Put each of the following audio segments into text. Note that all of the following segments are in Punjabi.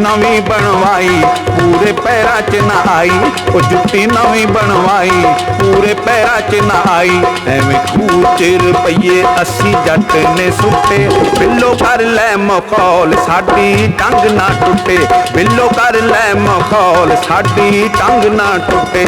ਨਵੀਂ ਬਣਵਾਈ, ਪੂਰੇ ਪੈਰਾਂ 'ਚ ਨਾ ਆਈ, ਉਹ ਜੁੱਤੀ ਨਵੀਂ ਬਣਵਾਈ, ਪੂਰੇ ਪੈਰਾਂ 'ਚ ਨਾ ਆਈ। ਐਵੇਂ ਕੂਚ ਰੁਪਈਏ ਅਸੀਂ ਜੱਟ ਨੇ ਸੁੱਟੇ, ਬਿੱਲੋ ਕਰ ਲੈ ਮਖੌਲ, ਸਾਡੀ ਟੰਗ ਨਾ ਟੁੱਟੇ। ਬਿੱਲੋ ਕਰ ਲੈ ਮਖੌਲ, ਸਾਡੀ ਟੰਗ ਨਾ ਟੁੱਟੇ।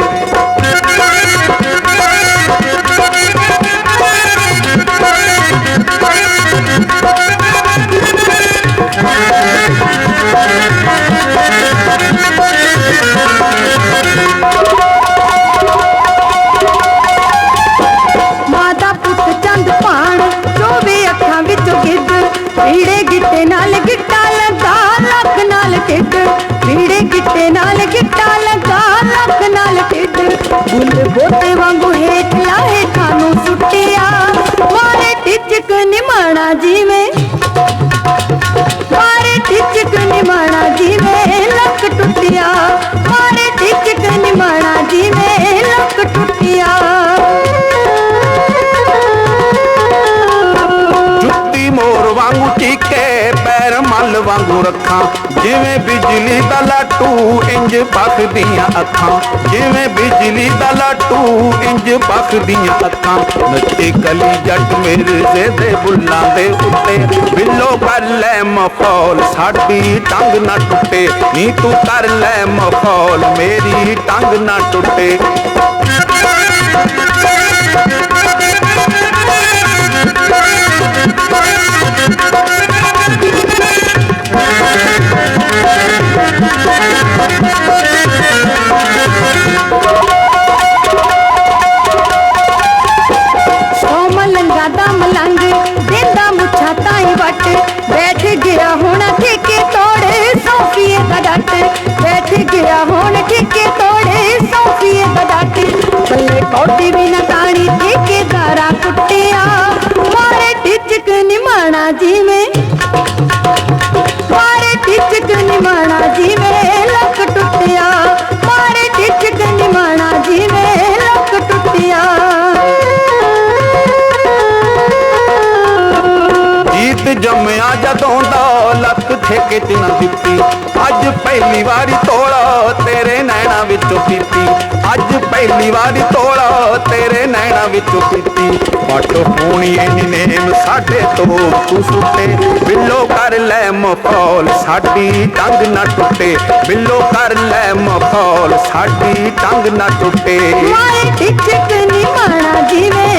ਪੀੜੇ ਨਾਲ ਗਿੱਟਾ ਲਗਾ, ਲੱਕ ਨਾਲ ਢਿੱਡ। ਬੁੱਲ ਬੋਤੇ ਵਾਂਗੂ ਹੇਠ ਲਾਹੇ ਖਾਨੂੰ ਸੁੱਟਿਆ। ਮਾਰੇ ਟਿਚਕ ਨਿਮਾਣਾ ਜਿਵੇਂ ਪੈਰ ਵਾਂਗੂ ਰੱਖਾਂ। ਜਿਵੇਂ ਬਿਜਲੀ ਦਾ ਲਾਟੂ ਇੰਜ ਪੱਕਦੀਆਂ ਅੱਖਾਂ। ਜਿਵੇਂ ਬਿਜਲੀ ਦਾ ਲਾਟੂ ਇੰਜ ਪੱਕਦੀਆਂ ਅੱਖਾਂ। ਨੱਚੇ ਕਲੀ ਜੱਟ ਮੇਰੇ ਦੇ ਬੁੱਲਾਂ ਦੇ ਉੱਤੇ। ਬਿੱਲੋ ਕਰ ਲੈ ਮਖੌਲ, ਸਾਡੀ ਟੰਗ ਨਾ ਟੁੱਟੇ। ਨੀ ਤੂੰ ਕਰ ਲੈ ਮਖੌਲ, ਮੇਰੀ ਟੰਗ ਨਾ ਟੁੱਟੇ। ਲੱਕ ਨਾ ਦਿੱਤੀ। ਅੱਜ ਪਹਿਲੀ ਵਾਰੀ ਤੋਲਾ ਤੇਰੇ ਨੈਣਾ ਵਿੱਚੋਂ ਪੀਤੀ। ਅੱਜ ਪਹਿਲੀ ਵਾਰੀ ਤੋਲਾ ਤੇਰੇ ਨੈਣਾ ਵਿੱਚੋਂ ਪੀਤੀ। ਪੱਟ ਹੋਣੀ ਇੰਨੀ ਨੇਮ ਸਾਡੇ ਤੋਂ ਤੂੰ ਸੁੱਤੇ ਬਿੱਲੋ, ਕਰ ਲੈ ਮਫੌਲ ਸਾਡੀ ਟੰਗ ਨਾ ਟੁੱਟੇ। ਬਿੱਲੋ, ਕਰ ਲੈ ਮਫੌਲ ਸਾਡੀ ਟੰਗ ਨਾ ਟੁੱਟੇ। ਮਾਰੇ ਟਿਚਕ ਨਿਮਾਣਾ ਜਿਵੇਂ